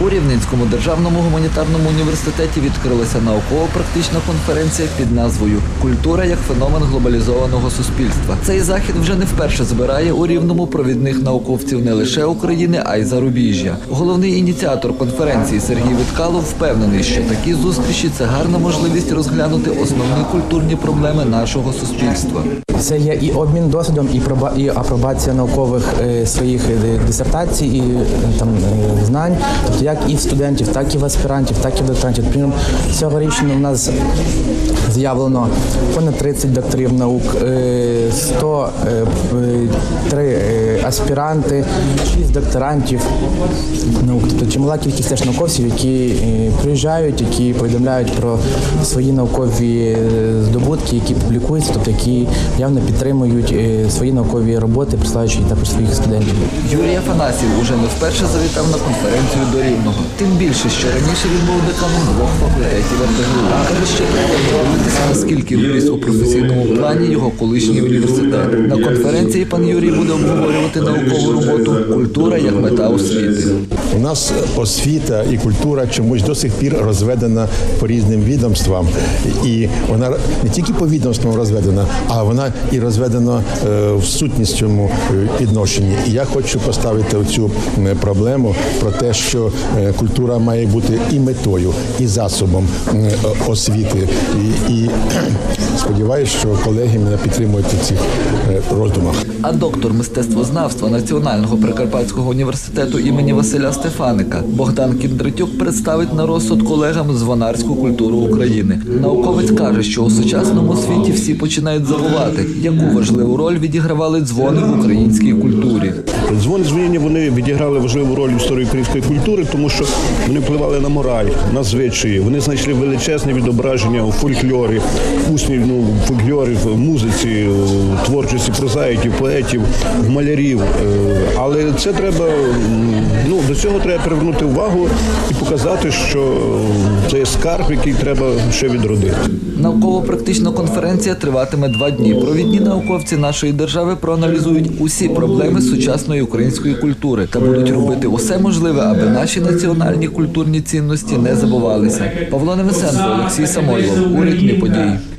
У Рівненському державному гуманітарному університеті відкрилася науково-практична конференція під назвою Культура як феномен глобалізованого суспільства. Цей захід вже не вперше збирає у рівному провідних науковців не лише України, а й зарубіжжя. Головний ініціатор конференції Сергій Виткалов впевнений, що такі зустрічі це гарна можливість розглянути основні культурні проблеми нашого суспільства. Це є і обмін досвідом, і проба і апробація наукових е, своїх е, дисертацій і е, там знань, тобто як і в студентів, так і в аспірантів, так і в докторантів. Приміром, цьогорічно в нас з'явлено понад 30 докторів наук, е, 103 е, аспіранти, 6 докторантів наук. Тобто чимала кількість теж науковців, які е, приїжджають, які повідомляють про свої наукові е, здобутки, які публікуються, тобто які явно підтримують е, свої наукові роботи, присилаючи також своїх студентів. Юрій Афанасів уже не вперше завітав на конференцію до Рівного. Тим більше, що раніше він був деканом двох факультетів РТГУ. Каже, що дивитися, наскільки виріс у професійному плані його колишній університет. На конференції пан Юрій буде обговорювати наукову роботу Культура як мета освіти. У нас освіта і культура чомусь до сих пір розведена по різним відомствам, і вона не тільки по відомствам розведена, а вона і розведена е, в сутністю відношенні. І я хочу поставити цю проблему про те, що е, культура має бути і метою, і засобом освіти. І, і сподіваюся, що колеги мене підтримують у цих е, роздумах. А доктор мистецтвознавства Національного Прикарпатського університету імені Василя Стефаника Богдан Кіндритюк представить на розсуд колегам звонарську культуру України. Науковець каже, що у сучасному світі всі починають забувати, яку важливу роль відігравали дзвони в українській культурі. Дзвони дзвоніння вони відіграли важливу роль в історії української культури, тому що вони впливали на мораль, на звичаї. Вони знайшли величезне відображення у фольклорі, в усній ну, фольклорі, в музиці, творчості прозаїків, поетів, малярів. Е, Але це треба ну до цього треба привернути увагу і показати, що е, це є скарб, який треба ще відродити. Науково-практична конференція триватиме два дні. Провідні науковці нашої держави проаналізують усі проблеми сучасної української культури та будуть робити усе можливе, аби наші національні культурні цінності не забувалися. Павло Невесенко, Олексій Самойлов, у ритмі Be.